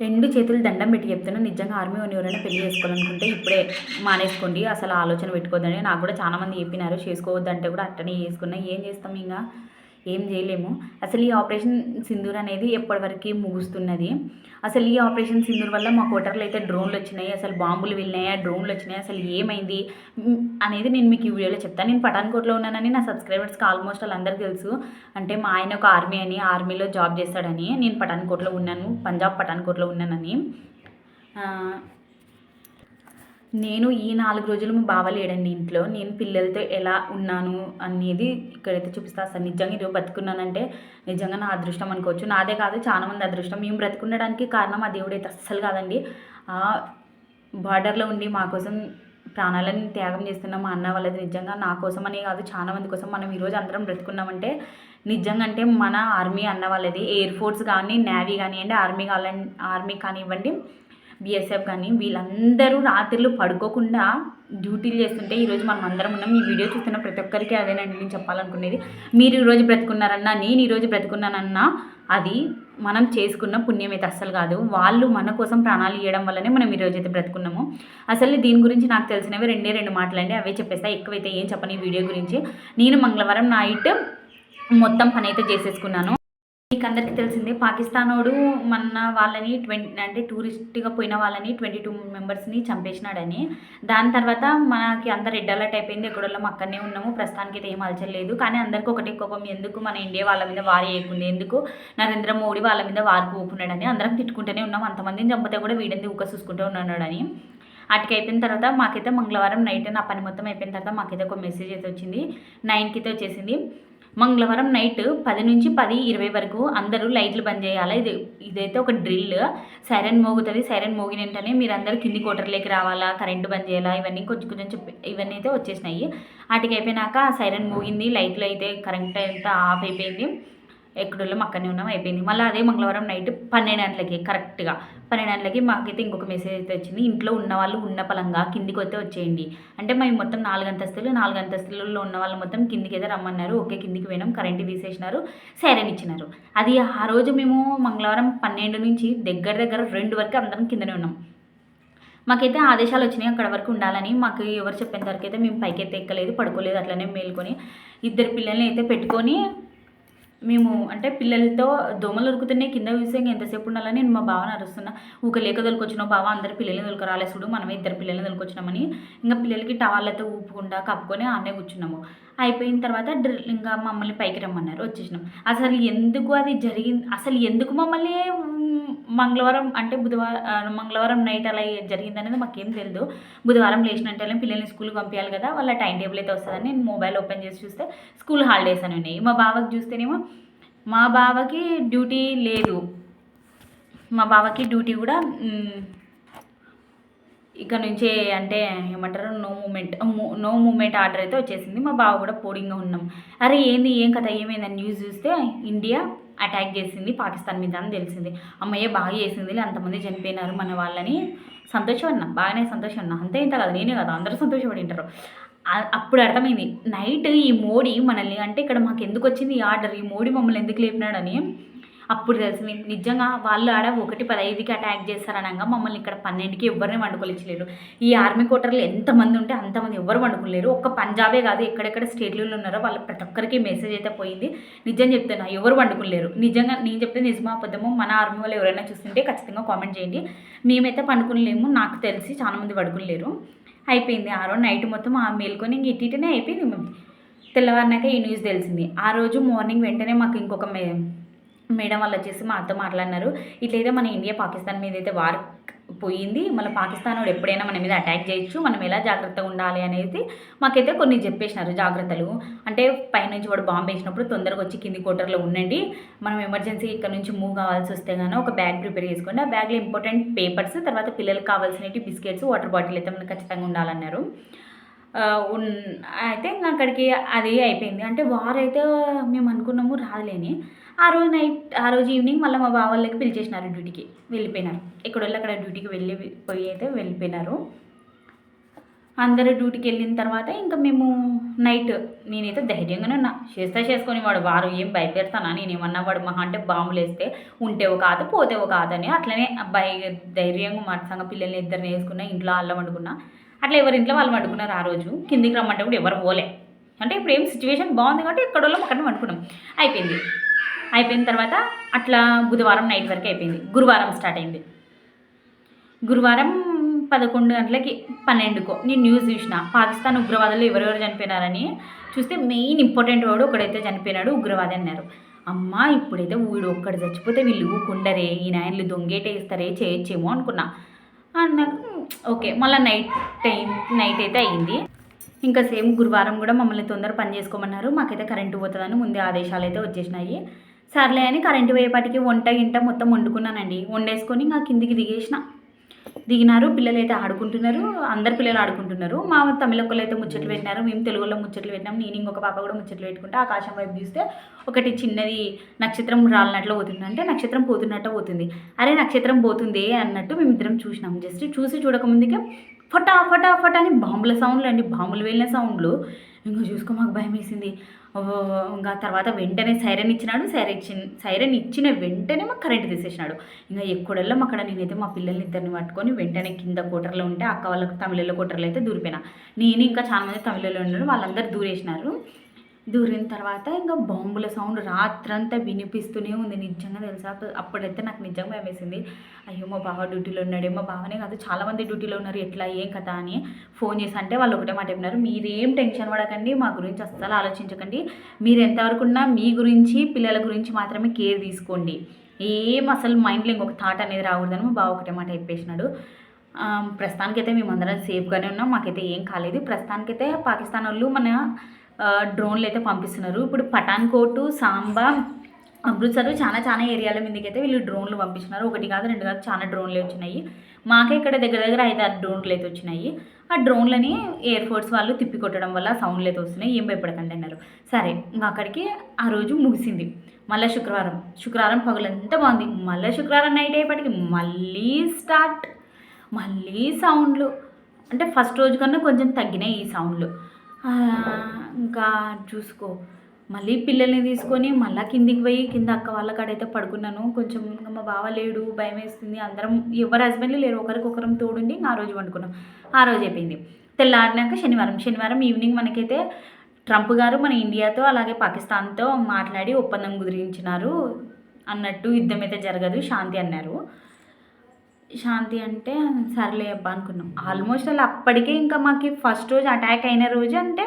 రెండు చేతులు దండం పెట్టి చెప్తున్నా. నిజంగా ఆర్మీ ఎవరైనా పెళ్ళి చేసుకోవాలనుకుంటే ఇప్పుడే మానేసుకోండి. అసలు ఆలోచన పెట్టుకోవద్దని. నాకు కూడా చాలా మంది చెప్పినారు. చేసుకోవద్దంటే కూడా అట్టనే చేసుకున్నా. ఏం చేస్తాం ఇంకా? ఏం చేయలేము. అసలు ఈ ఆపరేషన్ సింధూర్ అనేది ఎప్పటివరకు ముగుస్తున్నది. అసలు ఈ ఆపరేషన్ సింధూర్ వల్ల మా కోటర్లు అయితే డ్రోన్లు వచ్చినాయి అసలు బాంబులు వెళ్ళినాయా డ్రోన్లు వచ్చినాయి అసలు ఏమైంది? అనేది నేను మీకు ఈ వీడియోలో చెప్తాను నేను పఠాన్కోట్లో ఉన్నానని నా సబ్స్క్రైబర్స్కి ఆల్మోస్ట్ వాళ్ళందరికీ తెలుసు. అంటే మా ఆయన ఒక ఆర్మీ అని ఆర్మీలో జాబ్ చేస్తాడని నేను పఠాన్కోట్లో ఉన్నాను పంజాబ్ పఠాన్కోట్లో ఉన్నానని. నేను ఈ నాలుగు రోజులు మా బావ లేడండి ఇంట్లో. నేను పిల్లలతో ఎలా ఉన్నాను అనేది ఇక్కడైతే చూపిస్తా. అసలు నిజంగా ఈరోజు బతుకున్నానంటే నిజంగా నా అదృష్టం అనుకోవచ్చు. నాదే కాదు చాలామంది అదృష్టం. మేము బ్రతుకుండడానికి కారణం ఆ దేవుడైతే అస్సలు కాదండి. ఆ బార్డర్లో ఉండి మా కోసం ప్రాణాలను త్యాగం చేస్తున్న మా అన్న వాళ్ళది నిజంగా నా కోసం అనే కాదు చాలా మంది కోసం మనం ఈరోజు అందరం బ్రతుకున్నామంటే నిజంగా అంటే మన ఆర్మీ అన్న వాళ్ళది. ఎయిర్ ఫోర్స్ కానీ నేవీ కానివ్వండి ఆర్మీ కావాలని ఆర్మీ కానివ్వండి బిఎస్ఎఫ్ కానీ వీళ్ళందరూ రాత్రులు పడుకోకుండా డ్యూటీలు చేస్తుంటే ఈరోజు మనం అందరం ఉన్నాం. ఈ వీడియో చూస్తున్న ప్రతి ఒక్కరికి అదేనండి నేను చెప్పాలనుకునేది. మీరు ఈరోజు బ్రతుకున్నారన్నా నేను ఈరోజు బ్రతుకున్నానన్నా అది మనం చేసుకున్న పుణ్యం అయితే అస్సలు కాదు. వాళ్ళు మన కోసం ప్రాణాలు ఇవ్వడం వల్లనే మనం ఈరోజు అయితే బ్రతుకున్నాము. అసలు దీని గురించి నాకు తెలిసినవి రెండే రెండు మాటలండి. అవే చెప్పేస్తా ఎక్కువైతే ఏం చెప్పని వీడియో గురించి. నేను మంగళవారం నైట్ మొత్తం పని అయితే చేసేసుకున్నాను. మీకు అందరికీ తెలిసిందే పాకిస్తానోడు మన వాళ్ళని ట్వంటీ అంటే టూరిస్ట్గా పోయిన వాళ్ళని ట్వంటీ టూ మెంబర్స్ని చంపేసినాడని. దాని తర్వాత మనకి అందరు రెడ్ అలర్ట్ అయిపోయింది ఎక్కడోళ్ళం అక్కడనే ఉన్నాము ప్రస్తుతానికి అయితే ఏం అలచలేదు కానీ అందరికీ ఒకటే కోపం ఎందుకు మన ఇండియా వాళ్ళ మీద వారు వేయకుంది ఎందుకు నరేంద్ర మోడీ వాళ్ళ మీద వారు పోకున్నాడని అందరం తిట్టుకుంటూనే ఉన్నాం అంతమందిని చంపితే కూడా వీడింది ఊక చూసుకుంటూ ఉన్నాడని. అటుకి అయిపోయిన తర్వాత మాకైతే మంగళవారం నైట్ నా పని మొత్తం అయిపోయిన తర్వాత మాకైతే ఒక మెసేజ్ అయితే వచ్చింది. నైన్కి అయితే వచ్చేసింది. మంగళవారం నైట్ పది నుంచి పది ఇరవై వరకు అందరూ లైట్లు బంద్ చేయాలి? ఇది ఇదైతే ఒక డ్రిల్. సైరన్ మోగుతుంది సైరన్ మోగిన వెంటనే మీరు అందరూ కింది కోటర్లోకి రావాలా? కరెంటు బంద్ చేయాలా? ఇవన్నీ కొంచెం కొంచెం చెప్పి ఇవన్నీ అయితే వచ్చేసినాయి. వాటికి అయిపోయినాక సైరన్ మోగింది లైట్లు అయితే కరెంట్ అంతా ఆఫ్ అయిపోయింది. ఎక్కడోళ్ళం అక్కడనే ఉన్నాం అయిపోయింది. మళ్ళీ అదే మంగళవారం నైట్ పన్నెండు గంటలకి కరెక్ట్గా. పన్నెండు గంటలకి మాకైతే ఇంకొక మెసేజ్ అయితే వచ్చింది. ఇంట్లో ఉన్న వాళ్ళు ఉన్న పలంగా కిందికి అయితే వచ్చేయండి. అంటే మేము మొత్తం నాలుగు అంతస్తులు నాలుగు అంతస్తులలో ఉన్న వాళ్ళు మొత్తం కిందికి అయితే రమ్మన్నారు. ఓకే కిందికి పోయినాం. కరెంట్ తీసేసినారు. సైరన్ ఇచ్చినారు. అది ఆ రోజు మేము మంగళవారం పన్నెండు నుంచి దగ్గర దగ్గర రెండు వరకు అందరం కిందనే ఉన్నాం. మాకైతే ఆదేశాలు వచ్చినాయి అక్కడ వరకు ఉండాలని. మాకు ఎవరు చెప్పేంత వరకు అయితే మేము పైకి అయితే ఎక్కలేదు పడుకోలేదు అట్లనే మేల్కొని ఇద్దరు పిల్లల్ని అయితే పెట్టుకొని మేము అంటే పిల్లలతో దోమలు ఉరుకుతున్నాయి కింద విషయంగా ఇంకా ఎంతసేపు ఉండాలని నేను మా బావని అరుస్తున్నా. ఊక లేక తొలుకొచ్చినావు బావ అందరు పిల్లల్ని తొలుకు రాలేసుడు మనమే ఇద్దరు పిల్లల్ని తొలుకొచ్చినామని. ఇంకా పిల్లలకి టవాళ్ళతో ఊపుకుండా కప్పుకొని ఆనే కూర్చున్నాము. అయిపోయిన తర్వాత డ్రిల్ ఇంకా మమ్మల్ని పైకి రమ్మన్నారు వచ్చేసినాం. అసలు ఎందుకు అది జరిగింది అసలు ఎందుకు మమ్మల్ని మంగళవారం అంటే బుధవారం మంగళవారం నైట్ అలా జరిగింది అనేది మాకేం తెలియదు బుధవారం లేచినట్టే పిల్లల్ని స్కూల్కి పంపించాలి కదా వాళ్ళ టైం టేబుల్ అయితే వస్తుందని నేను మొబైల్ ఓపెన్ చేసి చూస్తే స్కూల్ హాలిడేస్ అని ఉన్నాయి. మా బావకి చూస్తేనేమో మా బావకి డ్యూటీ లేదు. మా బావకి డ్యూటీ కూడా ఇక్కడ నుంచే అంటే ఏమంటారు no movement no movement order అయితే వచ్చేసింది. మా బావ కూడా పోడింగ్గా ఉన్నాం. అరే ఏంది ఏం కథ ఏమైందని? న్యూస్ చూస్తే ఇండియా అటాక్ చేసింది పాకిస్తాన్ మీద అని తెలిసింది. అమ్మయ్య బాగా చేసింది అంతమంది చనిపోయినారు మన వాళ్ళని. సంతోషం బాగానే సంతోషం అన్న అంతే ఇంత కదా నేనే కదా అందరూ సంతోషపడి ఉంటారు అప్పుడు అర్థమైంది నైట్ ఈ మోడీ మనల్ని అంటే ఇక్కడ మాకు ఎందుకు వచ్చింది ఈ ఆర్డర్? ఈ మోడీ మమ్మల్ని ఎందుకు లేపినాడని అప్పుడు తెలిసింది నిజంగా వాళ్ళు ఆడ ఒకటి పదహైదుకి అటాక్ చేస్తారనగా మమ్మల్ని ఇక్కడ పన్నెండుకి ఎవరిని వండుకోలేచలేరు ఈ ఆర్మీ కోటర్లు ఎంతమంది ఉంటే అంతమంది ఎవరు వండుకోలేరు ఒక్క పంజాబే కాదు ఎక్కడెక్కడ స్టేట్లలో ఉన్నారో వాళ్ళ ప్రతి ఒక్కరికి మెసేజ్ అయితే పోయింది. నిజం చెప్తున్నా ఎవరు వండుకోలేరు నిజంగా నేను చెప్తే నిజమా అబద్ధమో మన ఆర్మీ వాళ్ళు ఎవరైనా చూస్తుంటే ఖచ్చితంగా కామెంట్ చేయండి. మేమైతే పండుకునిలేము నాకు తెలిసి చాలామంది మంది అయిపోయింది ఆ రోజు నైట్ మొత్తం ఆ మేల్కొని ఇంక ఇటునే అయిపోయింది. తెల్లవారినాక ఈ న్యూస్ తెలిసింది. ఆ రోజు మార్నింగ్ వెంటనే మాకు ఇంకొక మే మేడం వాళ్ళు వచ్చేసి మా అత్త మాట్లాడినారు. ఇట్లయితే మన ఇండియా పాకిస్తాన్ మీద అయితే వార్ పోయింది. మళ్ళీ పాకిస్తాన్ వాడు ఎప్పుడైనా మన మీద అటాక్ చేయొచ్చు. మనం ఎలా జాగ్రత్తగా ఉండాలి అనేది మాకైతే కొన్ని చెప్పేసినారు జాగ్రత్తలు. అంటే పైనుంచి వాడు బాంబు వేసినప్పుడు తొందరగా వచ్చి కింది కోటర్లో ఉండండి. మనం ఎమర్జెన్సీ ఇక్కడ నుంచి మూవ్ కావాల్సి వస్తే కానీ ఒక బ్యాగ్ ప్రిపేర్ చేసుకోండి. ఆ బ్యాగ్లో ఇంపార్టెంట్ పేపర్స్ తర్వాత పిల్లలకు కావాల్సినవి బిస్కెట్స్ వాటర్ బాటిల్ అయితే మనకు ఖచ్చితంగా ఉండాలన్నారు. అయితే ఇంకా అక్కడికి అది అయిపోయింది. అంటే వారు అయితే మేము అనుకున్నాము రాదులేని. ఆ రోజు నైట్ ఆ రోజు ఈవినింగ్ మళ్ళీ మా బావ వాళ్ళకి పిలిచేసినారు డ్యూటీకి వెళ్ళిపోయినారు. ఎక్కడోళ్ళు అక్కడ డ్యూటీకి వెళ్ళి పోయి అయితే వెళ్ళిపోయినారు. అందరూ డ్యూటీకి వెళ్ళిన తర్వాత ఇంకా మేము నైట్ నేనైతే ధైర్యంగానే ఉన్నా. చేస్తా చేసుకొని వాడు వారు ఏం భయపెడతానా? నేను ఏమన్నా వాడు మహా అంటే బాంబులు వేస్తే ఉంటే ఒక కాదు పోతేవో కాదని అట్లనే భయ ధైర్యంగా మాట పిల్లల్ని ఇద్దరిని వేసుకున్నా ఇంట్లో అల్లం వండుకున్నా. అట్లా ఎవరి ఇంట్లో వాళ్ళు వండుకున్నారు ఆ రోజు. కిందికి రమ్మంటే కూడా ఎవరు పోలే. అంటే ఇప్పుడు ఏం సిచ్యువేషన్ బాగుంది కాబట్టి ఎక్కడ వాళ్ళం అక్కడ వండుకున్నాం. అయిపోయింది. అయిపోయిన తర్వాత అట్లా బుధవారం నైట్ వరకు అయిపోయింది. గురువారం స్టార్ట్ అయింది. గురువారం పదకొండు గంటలకి పన్నెండుకో. నేను న్యూస్ చూసిన. పాకిస్తాన్ ఉగ్రవాదులు ఎవరెవరు చనిపోయినారని చూస్తే మెయిన్ ఇంపార్టెంట్ వాడు ఒకడైతే చనిపోయినాడు ఉగ్రవాది అన్నారు. అమ్మ ఇప్పుడైతే వీడు ఒక్కడు చచ్చిపోతే వీళ్ళు ఊకుండరే ఈ నాయనలు దొంగేటే ఇస్తారే చేయొచ్చేమో అనుకున్నా. అన్నాక ఓకే మళ్ళీ నైట్ టైం నైట్ అయితే అయింది ఇంకా సేమ్ గురువారం కూడా మమ్మల్ని తొందర పని చేసుకోమన్నారు. మాకైతే కరెంటు పోతుందని ముందే ఆదేశాలు అయితే వచ్చేసినాయి. సర్లే అని కరెంటు పోయేపాటికి వంట గింట మొత్తం వండుకున్నానండి. వండేసుకొని ఇంకా కిందికి దిగేసిన. దిగినారు పిల్లలు అయితే ఆడుకుంటున్నారు అందరు పిల్లలు ఆడుకుంటున్నారు. మా తమిళ ఒక్కళ్ళు అయితే ముచ్చట్లు పెట్టినారు మేము తెలుగులో ముచ్చట్లు పెట్టినాం నేను ఇంకొక పాప కూడా ముచ్చట్లు పెట్టుకుంటే ఆకాశం వైపు చూస్తే ఒకటి చిన్నది నక్షత్రం రాలినట్లు పోతుంది. అంటే నక్షత్రం పోతున్నట్టు పోతుంది. అరే నక్షత్రం పోతుంది అన్నట్టు మేమిద్దరం చూసినాం. జస్ట్ చూసి చూడకముందుకే ఫటా ఫటా ఫటా అని బాంబుల సౌండ్లు అండి. బాంబులు వెళ్ళిన సౌండ్లు ఇంకా చూసుకో మాకు భయం వేసింది. ఇంకా తర్వాత వెంటనే సైరన్ ఇచ్చినాడు సైరన్ ఇచ్చిన సైరన్ ఇచ్చిన వెంటనే మాకు కరెంట్ తీసేసినాడు. ఇంకా ఎక్కడెళ్ళం అక్కడ నేనైతే మా పిల్లల్ని ఇద్దరిని పట్టుకొని వెంటనే కింద కోటర్లో ఉంటే అక్క వాళ్ళకి తమిళలో కోటర్లో అయితే దూరిపోయినా. నేను ఇంకా చాలా మంది తమిళలో ఉన్నారు వాళ్ళందరూ దూరేసినారు. దూరిన తర్వాత ఇంకా బాంబుల సౌండ్ రాత్రంతా వినిపిస్తూనే ఉంది. నిజంగా తెలుసా? అప్పుడైతే నాకు నిజంగా వేసింది అయ్యో మా బావ డ్యూటీలో ఉన్నాడే. మా బావనే కాదు చాలామంది డ్యూటీలో ఉన్నారు. ఎట్లా ఏం కదా అని ఫోన్ చేసి అంటే వాళ్ళు ఒకటే మాట చెప్పినారు. మీరేం టెన్షన్ పడకండి మా గురించి అస్సలు ఆలోచించకండి. మీరు ఎంతవరకు ఉన్నా మీ గురించి పిల్లల గురించి మాత్రమే కేర్ తీసుకోండి. ఏం అసలు మైండ్లో ఇంకొక థాట్ అనేది రాకూడదని మా బావ ఒకటే మాట చెప్పేసినాడు. ప్రస్తుతానికైతే మేమందరం సేఫ్గానే ఉన్నాం. మాకైతే ఏం కాలేదు. ప్రస్తుతానికైతే పాకిస్తాన్ వాళ్ళు మన డ్రోన్లు అయితే పంపిస్తున్నారు. ఇప్పుడు పఠాన్కోట్ సాంబా అమృత్సర్ చాలా చాలా ఏరియాల మీదకైతే వీళ్ళు డ్రోన్లు పంపిస్తున్నారు. ఒకటి కాదు రెండు కాదు చాలా డ్రోన్లు వచ్చినాయి. మాకే ఇక్కడ దగ్గర దగ్గర ఐదు ఆరు డ్రోన్లు అయితే వచ్చినాయి. ఆ డ్రోన్లని ఎయిర్ ఫోర్స్ వాళ్ళు తిప్పి కొట్టడం వల్ల సౌండ్లు అయితే వస్తున్నాయి. ఏం భయపడకండి అన్నారు. సరే ఇంకా అక్కడికి ఆ రోజు ముగిసింది. మళ్ళీ శుక్రవారం. శుక్రవారం పగులంతా బాగుంది. మళ్ళీ శుక్రవారం నైట్ అయ్యేపటికి మళ్ళీ స్టార్ట్ మళ్ళీ సౌండ్లు అంటే ఫస్ట్ రోజు కన్నా కొంచెం తగ్గినాయి ఈ సౌండ్లు ఇంకా చూసుకో. మళ్ళీ పిల్లల్ని తీసుకొని మళ్ళీ కిందికి పోయి కింద అక్క వాళ్ళ కాడైతే పడుకున్నాను. కొంచెం ఇంకా మా బావ లేడు భయం వేస్తుంది. అందరం ఎవరు హస్బెండ్లు లేరు. ఒకరికొకరం తోడుండి ఆ రోజు వండుకున్నాం. ఆ రోజు అయిపోయింది. తెల్లారినాక శనివారం. శనివారం ఈవినింగ్ మనకైతే ట్రంప్ గారు మన ఇండియాతో అలాగే పాకిస్తాన్తో మాట్లాడి ఒప్పందం కుదిరించినారు. అన్నట్టు యుద్ధం అయితే జరగదు. శాంతి అన్నారు. శాంతి అంటే సర్లే అబ్బా అనుకున్నాం. ఆల్మోస్ట్ అలా అప్పటికే ఇంకా మాకు ఫస్ట్ రోజు అటాక్ అయిన రోజు అంటే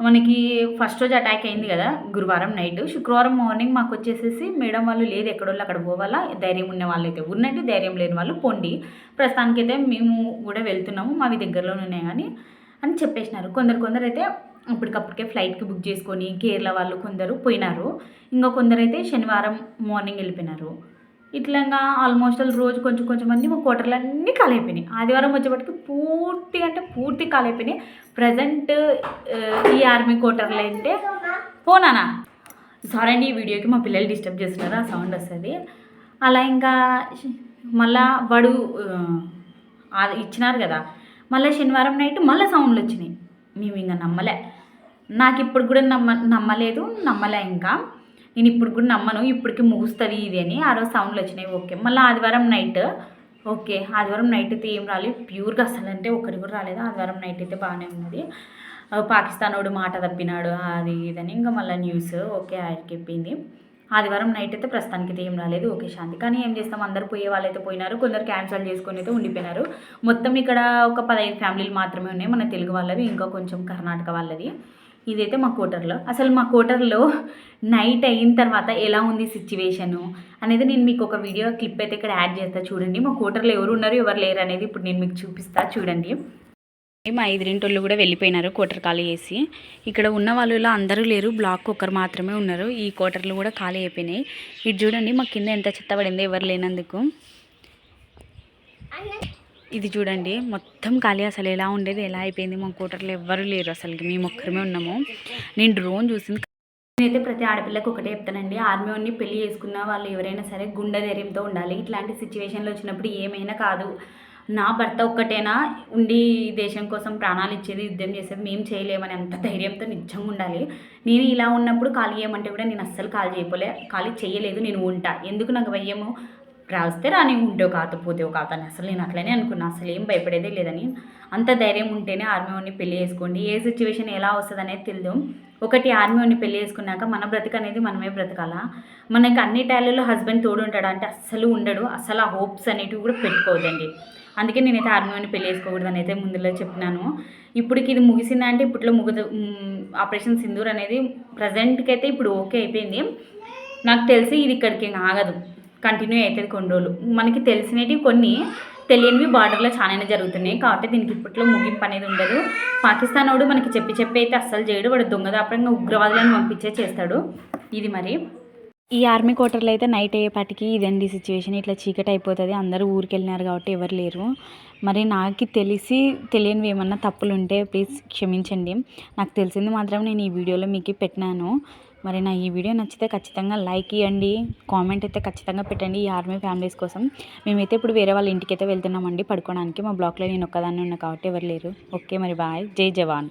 మనకి ఫస్ట్ రోజు అటాక్ అయింది కదా గురువారం నైట్. శుక్రవారం మార్నింగ్ మాకు వచ్చేసేసి మేడం వాళ్ళు లేదు ఎక్కడోళ్ళు అక్కడ పోవాలా ధైర్యం ఉన్న వాళ్ళు అయితే ఉన్నట్టు ధైర్యం లేని వాళ్ళు పొండి. ప్రస్తుతానికైతే మేము కూడా వెళ్తున్నాము మావి దగ్గరలోనే ఉన్నాయి కానీ అని చెప్పేసినారు. కొందరు కొందరు అయితే అప్పటికప్పటికే ఫ్లైట్కి బుక్ చేసుకొని కేరళ వాళ్ళు కొందరు పోయినారు. ఇంకా కొందరు అయితే శనివారం మార్నింగ్ వెళ్ళిపోయినారు. ఇట్లా ఆల్మోస్ట్ రోజు కొంచెం కొంచెం మంది మా క్వార్టర్లు అన్నీ ఖాళీ ఆదివారం వచ్చేపటికి పూర్తి అంటే పూర్తి ఖాళీ ప్రజెంట్ ఈ ఆర్మీ క్వార్టర్లు అయితే పోనానా? సారీ అండి ఈ వీడియోకి మా పిల్లలు డిస్టర్బ్ చేస్తున్నారు? ఆ సౌండ్ వస్తుంది. అలా ఇంకా మళ్ళా వాడు అది ఇచ్చినారు కదా. మళ్ళీ శనివారం నైట్ మళ్ళీ సౌండ్లు వచ్చినాయి. మేము ఇంకా నమ్మలే. నాకు ఇప్పుడు కూడా నమ్మ నమ్మలేదు నమ్మలే ఇంకా. నేను ఇప్పుడు కూడా నమ్మను ఇప్పటికి ముగుస్తుంది ఇది అని. ఆ రోజు సౌండ్లు వచ్చినాయి ఓకే. మళ్ళీ ఆదివారం నైట్ ఓకే. ఆదివారం నైట్ అయితే ఏం రాలేదు ప్యూర్గా అసలు అంటే ఒకటి కూడా రాలేదు. ఆదివారం నైట్ అయితే బాగానే ఉన్నది. ఆ, పాకిస్తాన్ వాడు మాట తప్పినాడు అది ఇదని ఇంకా మళ్ళీ న్యూస్ ఓకే అయిపోయింది ఆదివారం నైట్ అయితే ప్రస్తుతానికి అయితే ఏం రాలేదు. ఓకే శాంతి. కానీ ఏం చేస్తాం? అందరు పోయే వాళ్ళైతే పోయినారు. కొందరు క్యాన్సిల్ చేసుకొని అయితే ఉండిపోయినారు. మొత్తం ఇక్కడ ఒక పదహైదు ఫ్యామిలీలు మాత్రమే ఉన్నాయి. మన తెలుగు వాళ్ళవి ఇంకా కొంచెం కర్ణాటక వాళ్ళది. ఇదైతే మా కోటర్లో అసలు మా కోటర్లో నైట్ అయిన తర్వాత ఎలా ఉంది సిచ్యువేషను అనేది నేను మీకు ఒక వీడియో క్లిప్ అయితే ఇక్కడ యాడ్ చేస్తా చూడండి. మా కోటర్లో ఎవరు ఉన్నారు ఎవరు లేరు అనేది ఇప్పుడు నేను మీకు చూపిస్తా చూడండి. మా ఐదురింటోళ్ళు కూడా వెళ్ళిపోయినారు కోటర్ ఖాళీ చేసి. ఇక్కడ ఉన్న వాళ్ళు అందరూ లేరు బ్లాక్ ఒకరు మాత్రమే ఉన్నారు. ఈ కోటర్లు కూడా ఖాళీ అయిపోయినాయి. ఇటు చూడండి మా కింద ఎంత చెత్త పడిందో ఎవరు లేనందుకు. ఇది చూడండి మొత్తం ఖాళీ అసలు ఎలా ఉండేది ఎలా అయిపోయింది మా కోటర్లో ఎవ్వరూ లేరు అసలు మేము ఒక్కరమే ఉన్నాము. నేను డ్రోన్ చూసింది నేనైతే ప్రతి ఆడపిల్లకి ఒకటే చెప్తానండి ఆర్మీ వాడిని పెళ్ళి చేసుకున్న వాళ్ళు ఎవరైనా సరే గుండె ధైర్యంతో ఉండాలి ఇట్లాంటి సిచ్యువేషన్లో వచ్చినప్పుడు ఏమైనా కాదు. నా భర్త ఒక్కటేనా ఉండి దేశం కోసం ప్రాణాలు ఇచ్చేది యుద్ధం చేసేది మేము చేయలేమని అంత ధైర్యంతో నిజంగా ఉండాలి. నేను ఇలా ఉన్నప్పుడు ఖాళీ చేయమంటే కూడా నేను అస్సలు ఖాళీ చేయపోలే ఖాళీ చేయలేదు నేను ఉంటా. ఎందుకు నాకు భయము? రాస్తే రాని ఉంటే కాకపోతే ఒక అతను అసలు నేను అట్లనే అనుకున్నా. అసలు ఏం భయపడేదే లేదని. అంత ధైర్యం ఉంటేనే ఆర్మీ పెళ్ళి చేసుకోండి. ఏ సిచ్యువేషన్ ఎలా వస్తుంది అనేది తెలియదు ఒకటి ఆర్మీ పెళ్ళి చేసుకున్నాక మన బ్రతుకు అనేది మనమే బ్రతకాలా? మనకి అన్ని టైలలో హస్బెండ్ తోడు ఉంటాడు అంటే అస్సలు ఉండడు. అసలు ఆ హోప్స్ అనేటివి కూడా పెట్టుకోవద్దండి. అందుకే నేనైతే ఆర్మీ పెళ్ళి చేసుకోకూడదు అని అయితే ముందులో చెప్పినాను. ఇప్పటికి ఇది ముగిసిందంటే ఇప్పట్లో ముగదు ఆపరేషన్ సింధూర్ అనేది ప్రజెంట్కి అయితే ఇప్పుడు ఓకే అయిపోయింది. నాకు తెలిసి ఇది ఇక్కడికి ఆగదు. కంటిన్యూ అవుతుంది కొన్ని రోజులు. మనకి తెలిసినవి కొన్ని తెలియనివి బార్డర్లో చాలానే జరుగుతున్నాయి. కాబట్టి దీనికి ఇప్పట్లో ముగింపు అనేది ఉండదు. పాకిస్తాన్ వాడు మనకి చెప్పి చెప్పి అయితే అస్సలు చేయడు. వాడు దొంగదాపరంగా ఉగ్రవాదులను పంపించే చేస్తాడు. ఇది మరి. ఈ ఆర్మీ క్వార్టర్లో అయితే నైట్ అయ్యేపాటికి ఇదండి సిచ్యువేషన్. ఇట్లా చీకటి అయిపోతుంది. అందరూ ఊరికి వెళ్ళినారు కాబట్టి ఎవరు లేరు. మరి నాకు తెలిసి తెలియనివి ఏమన్నా తప్పులు ఉంటే ప్లీజ్ క్షమించండి. నాకు తెలిసింది మాత్రం నేను ఈ వీడియోలో మీకు పెట్టినాను. మరి నా ఈ వీడియో నచ్చితే ఖచ్చితంగా లైక్ ఇవ్వండి కామెంట్ అయితే ఖచ్చితంగా పెట్టండి ఈ ఆర్మీ ఫ్యామిలీస్ కోసం. మేమైతే ఇప్పుడు వేరే వాళ్ళ ఇంటికి అయితే వెళ్తున్నామండి పడుకోవడానికి మా బ్లాక్లో నేను ఒక్కదాన్ని ఉన్నా కాబట్టి ఎవరు లేరు. ఓకే మరి బాయ్ జై జవాన్.